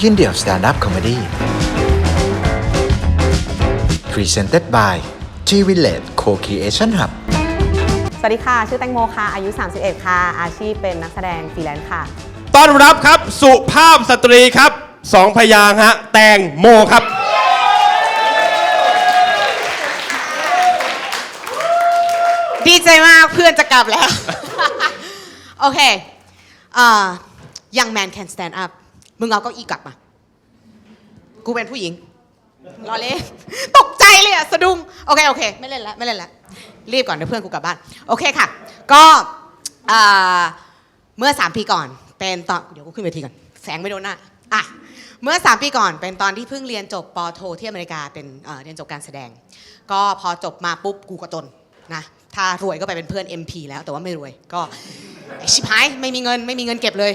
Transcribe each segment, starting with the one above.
ยื่นเดี่ยว Stand Up Comedy Presented by G Village Co-Creation Hub สวัสดีค่ะ ชื่อแตงโมค่ะ อายุ 31 ค่ะ อาชีพเป็นนักแสดงฟรีแลนซ์ค่ะ ต้อนรับครับ สุภาพสตรีครับสองพยางค์ฮะ แตงโมครับ ดีใจมากเพื่อนจะกลับแล้ว โอเคเอ่อ young man can stand up มึงเอาเก้าอี้กลับมา กูเป็นผู้หญิงรอเล่นตกใจเลยอะสะดุ้งโอเคโอเค ไม่เล่นล้วไม่เล่นล้วรีบก่อนเดี๋ยวเพื่อนกูกลับบ้าน โอเคค่ะ ก็เมื่อ 3 ปีก่อนเป็นตอนเดี๋ยวกูขึ้นเวทีก่อนแสงไม่โดนหน้าอะเมื่อ 3 ปีก่อนเป็นตอนที่เพิ่งเรียนจบปโทที่อเมริกาเป็นเเรียนจบการแสดง ก็พอจบมาปุ๊บกูก็จนนะถ้ารวยก็ไปเป็นเพื่อน MP แล้วแต่ว่าไม่รวยก็ชิบหายไม่มีเงินไม่มีเงินเก็บเลย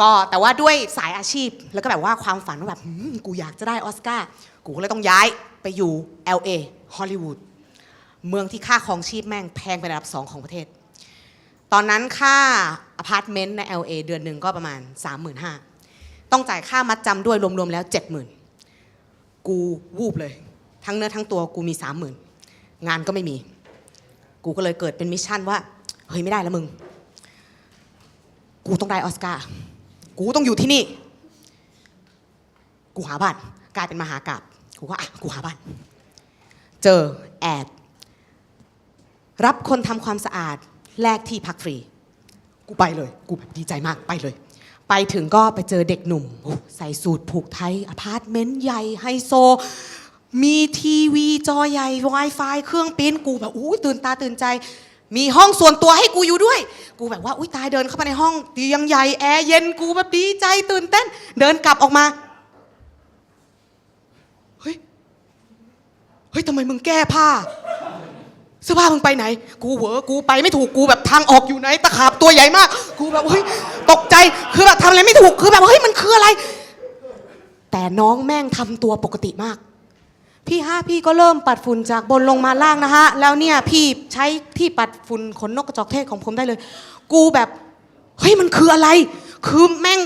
ก็แต่ว่าด้วยสายอาชีพแล้วก็แบบว่าความฝันว่าแบบหืมกูอยากจะได้ออสการ์กูก็เลยต้องย้ายไปอยู่ LA ฮอลลีวูดเมืองที่ค่าครองชีพแม่งแพงเป็นอันดับสองของประเทศ ตอนนั้นค่าอพาร์ตเมนต์ใน LA เดือนหนึ่งก็ประมาณ 35,000ต้องจ่ายค่ามัดจำด้วยรวมๆแล้ว 70,000 กูวูบเลย ทั้งเนื้อทั้งตัวกูมี 30,000 งานก็ไม่มี กูก็เลยเกิดเป็นมิชชั่นว่า เฮ้ยไม่ได้แล้วมึง กูต้องได้ออสการ์ กูต้องอยู่ที่นี่ กูหาบ้านกลายเป็นมหากราบกูก็อะกูหาบ้าน เจอแอด รับคนทำความสะอาดแลกที่พักฟรี กูไปเลย กูแบบดีใจมากไปเลย ไปถึงก็ไปเจอเด็กหนุ่ม ใส่สูทผูกไทยอพาร์ตเมนต์ใหญ่ไฮโซ มีทีวีจอใหญ่ Wi-Fi เครื่องปริ้นกูแบบอุ้ตื่นตาตื่นใจ มีห้องส่วนตัวให้กูอยู่ด้วย กูแบบว่าอุ้ยตายเดินเข้ามาในห้องเตียงใหญ่แอร์เย็นกูแบบดีใจตื่นเต้น เดินกลับออกมาเฮ้ยเฮ้ยทำไมมึงแก้ผ้าเสื้อผ้ามึงไปไหน กูเหวอกูไปไม่ถูกกูแบบทางออกอยู่ไหนตะขาบตัวใหญ่มาก กูแบบเฮ้ยตกใจคือแบบทำอะไรไม่ถูกคือแบบเฮ้ยมันคืออะไร แต่น้องแม่งทำตัวปกติมาก พี่ฮะพี่ก็เริ่มปัดฝุ่นจากบนลงมาล่างนะฮะ แล้วเนี่ยพี่ใช้ที่ปัดฝุ่นขนนกกระจอกเทศของผมได้เลย กูแบบ เฮ้ยมันคืออะไร คือแม่ง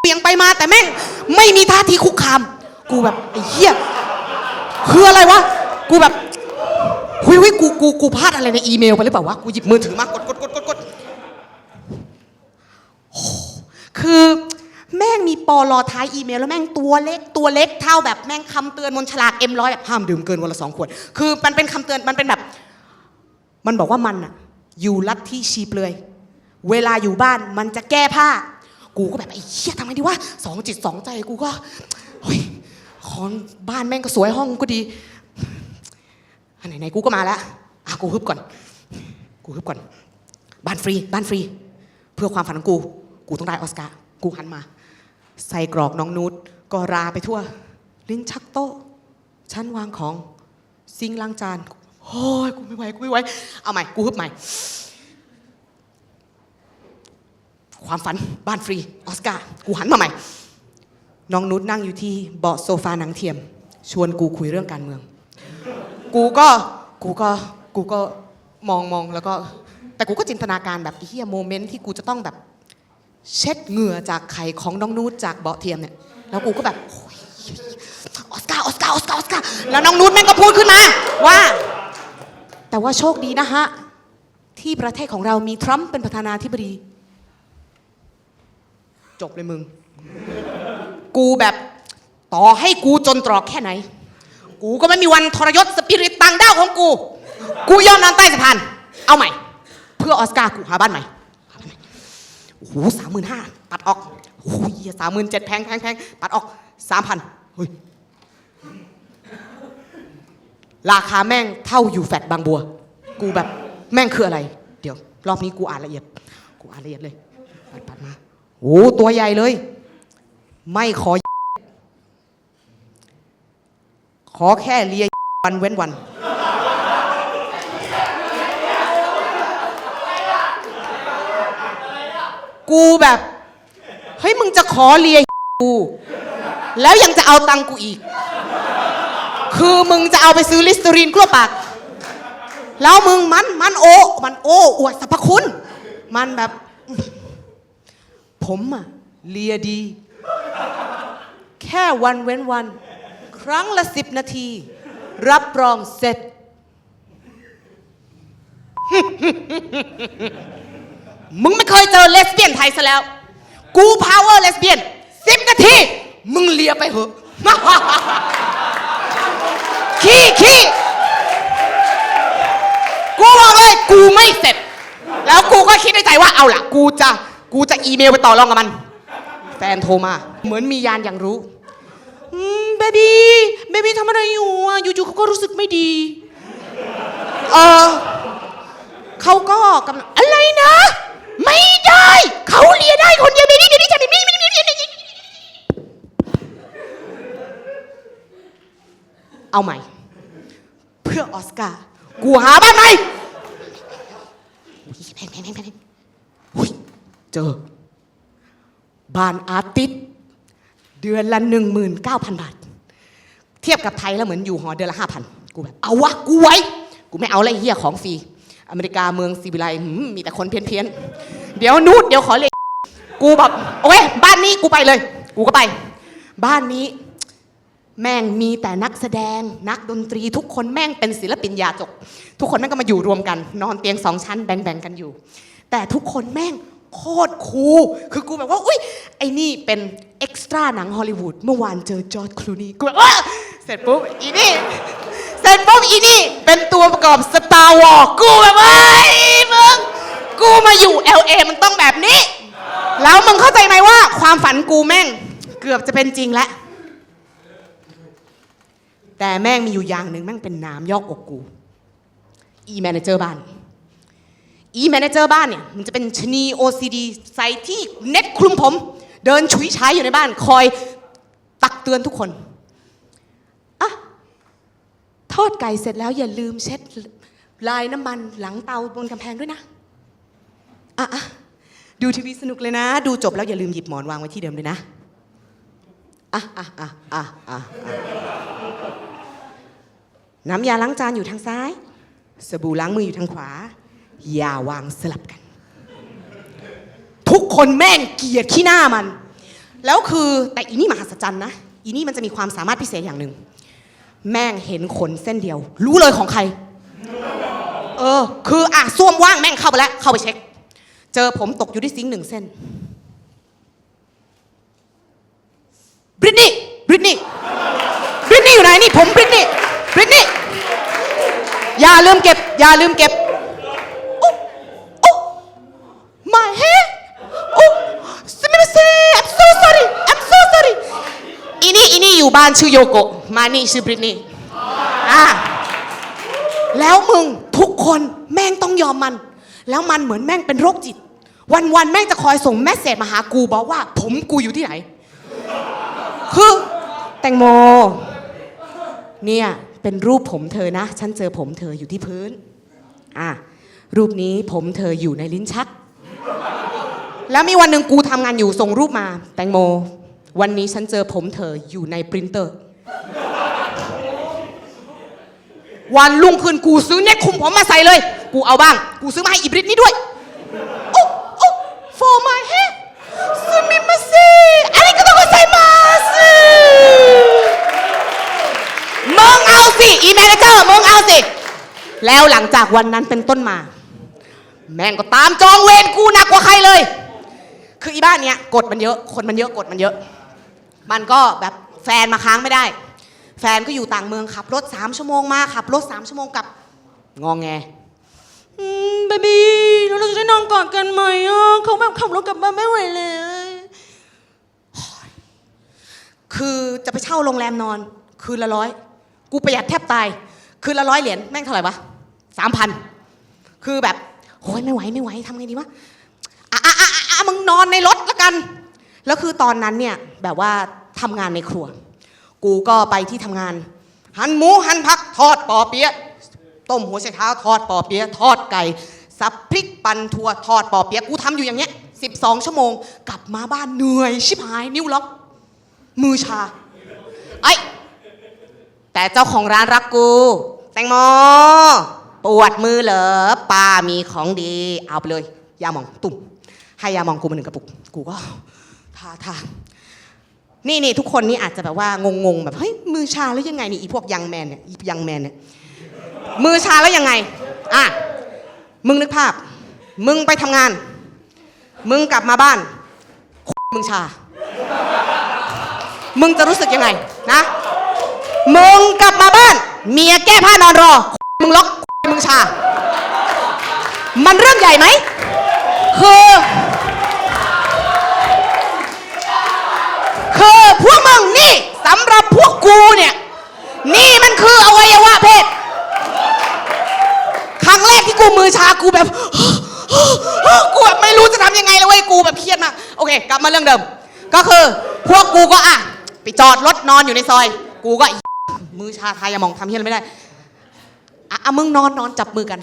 เปลี่ยงไปมาแต่แม่งไม่มีท่าทีคุกคาม กูแบบไอ้เหี้ยคืออะไรวะ กูแบบหุยหุยกูกูกูพลาดอะไรในอีเมลไปหรือเปล่าวะ กูหยิบมือถือมากดกดกดกดกดคือ แม่งมีปอลอท้ายอีเมล แล้วแม่งตัวเล็กตัวเล็กเท่าแบบแม่งคำเตือนบนฉลากเอ็มร้อยแบบห้ามดื่มเกินวันละสองขวด คือมันเป็นคำเตือนมันเป็นแบบ มันบอกว่ามันอะอยู่ลัทธิชีเปลือย เวลาอยู่บ้านมันจะแก้ผ้า กูก็แบบไอ้เหี้ยทำไงดีวะสองจิตสองใจกูก็เฮ้ยคอนบ้านแม่งก็สวยห้องก็ดีอันไหนๆกูก็มาแล้วอะกูฮึบก่อน กูฮึบก่อน บ้านฟรี บ้านฟรี เพื่อความฝันของกู กูต้องได้ออสการ์ กูหันมา ใส่กรอกน้องนูตก็ราไปทั่ว ลิ้นชักโต๊ะชั้นวางของซิงล้างจานโอ้ยกูไม่ไหวกูไม่ไหวเอาใหม่กูฮึบใหม่ ความฝันบ้านฟรีออสการ์กูหันมาใหม่ น้องนุชนั่งอยู่ที่เบาะโซฟาหนังเทียม ชวนกูคุยเรื่องการเมือง กูก็กูก็กูก็มองมองแล้วก็ แต่กูก็จินตนาการแบบเฮียโมเมนต์ที่กูจะต้องแบบ เช็ดเหงื่อจากไข่ของน้องนูตจากเบาะเทียมเนี่ยแล้วกูก็แบบโอ้ยออสการ์ออสการ์ออสการ์ออสการ์แล้วน้องนูตแม่งก็พูดขึ้นมาว่า แต่ว่าโชคดีนะฮะ ที่ประเทศของเรามีทรัมป์เป็นประธานาธิบดี จบเลยมึง กูแบบต่อให้กูจนตรอกแค่ไหน กูก็ไม่มีวันทรยศสปิริตต่างด้าวของกู กูยอมนอนใต้สะพาน เอาใหม่ เพื่อออสการ์กูหาบ้านใหม่ โอ้โหสามหมื่นห้าตัดออกโอ้โหสามหมื่นเจ็ดแพงแพงแพงตัดออกสามพันเฮ้ยราคาแม่งเท่าอยู่แฟดบางบัว กูแบบแม่งคืออะไร เดี๋ยว รอบนี้กูอ่านละเอียด กูอ่านละเอียดเลยปัดปัดมาโอ้ตัวใหญ่เลย ไม่ขอ ขอแค่เลียวันเว้นวัน กูแบบ เฮ้ย มึงจะขอเลียกู แล้วยังจะเอาตังกูอีก คือมึงจะเอาไปซื้อลิสเตอรีนกลัวปาก แล้วมึงมันมันโอ มันโอ้อวดสรรพคุณ มันแบบ ผมอะเลียดี แค่วันเว้นวัน ครั้งละสิบนาที รับรองเสร็จ มึงไม่เคยเจอเลสเบี้ยนไทยซะแล้ว กูพาวเวอร์เลสเบี้ยนสิบนาที มึงเลียไปเหอะขี้ขี้กูบอกเลยกูไม่เสร็จ แล้วกูก็คิดในใจว่าเอาล่ะ กูจะกูจะอีเมลไปต่อรองกับมัน แฟนโทรมา เหมือนมียานอย่างรู้เบบี้เบบี้ทำอะไรอยู่อะอยู่ๆเขาก็รู้สึกไม่ดี เออเขาก็กำลังอะไรนะ ไม่ได้ เขาเลียได้คนเดียวเดี๋ยวนี้เดี๋ยวนี้จะไม่ไม่ไม่ไม่ไม่เอาใหม่ เพื่อออสการ์กูหาบ้านใหม่อุ๊ยแพงแพงแพงแพงเจอ บ้านอาร์ติสเดือนละ19,000บาท เทียบกับไทยแล้วเหมือนอยู่หอเดือนละ5,000กูแบบ เอาวะ กูไว้ กูไม่เอาอะไรเฮียของฟรี อเมริกาเมืองซีวิไลมีแต่คนเพี้ยนๆ เดี๋ยวนูดเดี๋ยวขอเลยกูแบบโอเคบ้านนี้กูไปเลย กูก็ไป บ้านนี้ แม่งมีแต่นักแสดง นักดนตรีทุกคนแม่งเป็นศิลปินยาจก ทุกคนแม่งก็มาอยู่รวมกัน นอนเตียงสองชั้นแบ่งๆกันอยู่ แต่ทุกคนแม่งโคตรคูลคือกูแบบว่า อุ้ยไอ้นี่เป็นเอ็กซ์ตร้าหนังฮอลลีวูดเมื่อวานเจอจอร์ดคลูนีกูแบบเสร็จปุ๊บอีนี่ เสร็จปุ๊บอีนี่ เป็นตัวประกอบสตาร์วอร์กูแบบว่าไอ้มึง กูมาอยู่ LA มันต้องแบบนี้ แล้วมึงเข้าใจไหมว่าความฝันกูแม่ง เกือบจะเป็นจริงแล้ว แต่แม่งมีอยู่อย่างหนึ่งแม่งเป็นน้ำยอกอกกู อีแมเนเจอร์บ้าน อีแมเนเจอร์บ้านเนี่ย มันจะเป็นชนี OCD ใส่ที่เน็ตคลุมผม เดินฉุยฉายอยู่ในบ้านคอยตักเตือนทุกคน ทอดไก่เสร็จแล้วอย่าลืมเช็ดลายน้ำมันหลังเตาบนกำแพงด้วยนะอะอะดูทีวีสนุกเลยนะ ดูจบแล้วอย่าลืมหยิบหมอนวางไว้ที่เดิมเลยนะอะอะอะอะอะน้ำยาล้างจานอยู่ทางซ้าย สบู่ล้างมืออยู่ทางขวา อย่าวางสลับกัน ทุกคนแม่งเกลียดขี้หน้ามัน แล้วคือแต่อีนี่มหัศจรรย์นะ อีนี่มันจะมีความสามารถพิเศษอย่างหนึ่ง แม่งเห็นขนเส้นเดียว รู้เลยของใคร เออ คืออะส้วมว่างแม่งเข้าไปแล้ว เข้าไปเช็ค เจอผมตกอยู่ที่ซิงหนึ่งเส้นบริตนี่บริตนี่บริตนี่อยู่ไหนนี่ผมบริตนี่บริตนี่อย่าลืมเก็บ อย่าลืมเก็บอุ๊อุ๊ my h อีนี่อยู่บ้านชื่อโยโกะมานี่ชื่อบริตนี่อะแล้วมึงทุกคนแม่งต้องยอมมัน แล้วมันเหมือนแม่งเป็นโรคจิต วันวันๆแม่งจะคอยส่งแมสเซจมาหากูบอกว่า ผมกูอยู่ที่ไหน คือแตงโม เนี่ยเป็นรูปผมเธอนะ ฉันเจอผมเธออยู่ที่พื้น อะรูปนี้ผมเธออยู่ในลิ้นชัก แล้วมีวันหนึ่งกูทำงานอยู่ส่งรูปมา แตงโม วันนี้ฉันเจอผมเธออยู่ในปรินเตอร์ วันรุ่งขึ้นกูซื้อเน็ตคุมผมมาใส่เลย กูเอาบ้าง กูซื้อมาให้อีบริตนี่ด้วยโอ้โอ้ for my hair ซูมิมาซิอันนี้ก็ต้องใส่มาสิมึงเอาสิ อีแมเนเจอร์มึงเอาสิ แล้วหลังจากวันนั้นเป็นต้นมา แม่งก็ตามจองเวรกูหนักกว่าใครเลย คืออีบ้านเนี้ยกฎมันเยอะ คนมันเยอะกฎมันเยอะ มันก็แบบแฟนมาค้างไม่ได้ แฟนก็อยู่ต่างเมืองขับรถสามชั่วโมงมาขับรถสามชั่วโมงกลับงองแงอืมเบบี้เราจะได้นอนกอดกันไหมอะเขาแบบขับรถกลับบ้านไม่ไหวเลยคือจะไปเช่าโรงแรมนอน คืนละร้อยกูประหยัดแทบตาย คืนละร้อยเหรียญแม่งเท่าไหร่วะสามพันคือแบบโอ้ยไม่ไหวไม่ไหวทำไงดีวะอะอะอะอะอะมึงนอนในรถละกัน แล้วคือตอนนั้นเนี่ยแบบว่าทำงานในครัว กูก็ไปที่ทำงาน หั่นหมูหั่นผักทอดปอเปี๊ยะต้มหัวไชเท้าทอดปอเปี๊ยะทอดไก่สับพริกปั่นถั่วทอดปอเปี๊ยะกูทำอยู่อย่างเงี้ย12 ชั่วโมง กลับมาบ้านเหนื่อย ชิบหายนิ้วล็อกมือชาไอ้แต่เจ้าของร้านรักกู แตงโมปวดมือเหรอป้ามีของดี เอาไปเลย ยาหมองตุ่มให้ยาหมองกูมาหนึ่งกระปุก กูก็าทานี่นี่ทุกคนนี่อาจจะแบบว่างงๆแบบเฮ้ยมือชาแล้วยังไงนี่อีพวกยังแมนเนี่ยอียังแมนเนี่ยมือชาแล้วยังไงอะมึงนึกภาพ มึงไปทำงาน มึงกลับมาบ้าน มึงชา มึงจะรู้สึกยังไงนะมึงกลับมาบ้าน เมียแก้ผ้านอนรอ มึงล็อกมึงชา มันเรื่องใหญ่ไหมคือ งนี่สำหรับพวกกูเนี่ย นี่มันคืออวัยวะเพศ ครั้งแรกที่กูมือชากูแบบ กูแบบไม่รู้จะทำยังไงเลยเว้ยกูแบบเครียดมาก โอเค กลับมาเรื่องเดิม ก็คือพวกกูก็อะไปจอดรถนอนอยู่ในซอย กูก็มือชาไทายามองทำเฮี้ยอะไม่ได้อะอะมึงนอนนอนจับมือกัน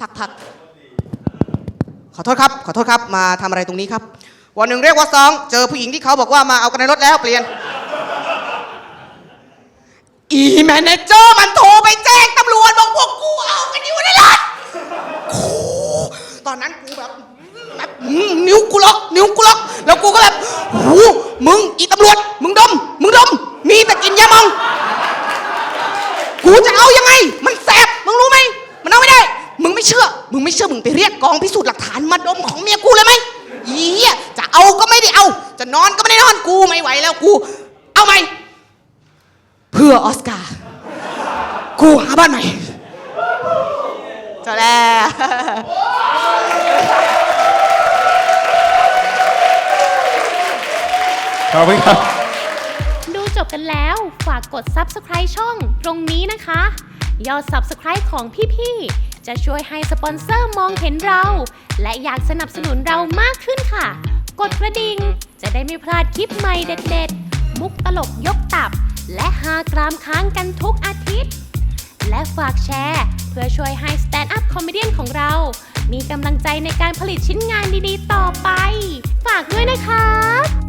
สักพัก ขอโทษครับ ขอโทษครับ มาทำอะไรตรงนี้ครับ วันหนึ่งเรียกว่าสองเจอผู้หญิงที่เขาบอกว่ามาเอากันในรถแล้วเปลี่ยน อีแมเนเจอร์มันโทรไปแจ้งตำรวจบอกพวกกูเอากันอยู่ในรถโอ้ตอนนั้นกูแบบแบบนิ้วกูล็อกนิ้วกูล็อกแล้วกูก็แบบหูมึงอีตำรวจ เอาไหมเพื่อออสการ์กูหาบ้านใหม่เจ้าแล้วขอบคุณครับ ดูจบกันแล้วฝากกด subscribe ช่องตรงนี้นะคะ ยอด subscribe ของพี่ๆ จะช่วยให้สปอนเซอร์มองเห็นเรา และอยากสนับสนุนเรามากขึ้นค่ะ กดกระดิ่งจะได้ไม่พลาดคลิปใหม่เด็ดๆ มุกตลกยกตับ และฮากรามค้างกันทุกอาทิตย์ และฝากแชร์ เพื่อช่วยให้สแตนด์อัพคอมเมดี้ของเรา มีกำลังใจในการผลิตชิ้นงานดีๆ ต่อไป ฝากด้วยนะคะ